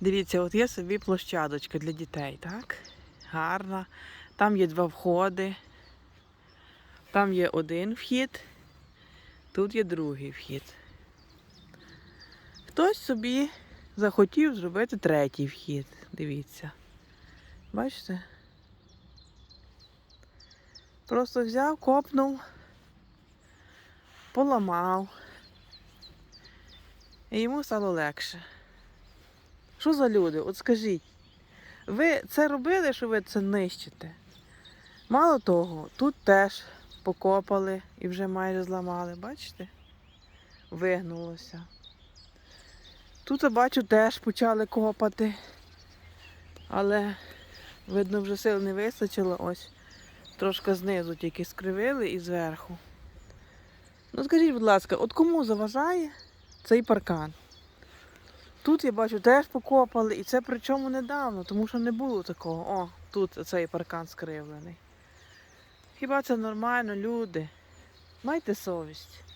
Дивіться, от є собі площадочка для дітей, так? Гарна. Там є два входи. Там є один вхід, тут є другий вхід. Хтось собі захотів зробити третій вхід. Дивіться. Бачите? Просто взяв, копнув, поламав. І йому стало легше. Що за люди? От скажіть, ви це робили, що ви це нищите? Мало того, тут теж покопали і вже майже зламали, бачите? Вигнулося. Тут, я бачу, теж почали копати, але, видно, вже сил не вистачило. Ось трошки знизу тільки скривили і зверху. Ну скажіть, будь ласка, от кому заважає цей паркан? Тут я бачу теж покопали, і це причому недавно, тому що не було такого. О, тут цей паркан скривлений. Хіба це нормально, люди? Майте совість.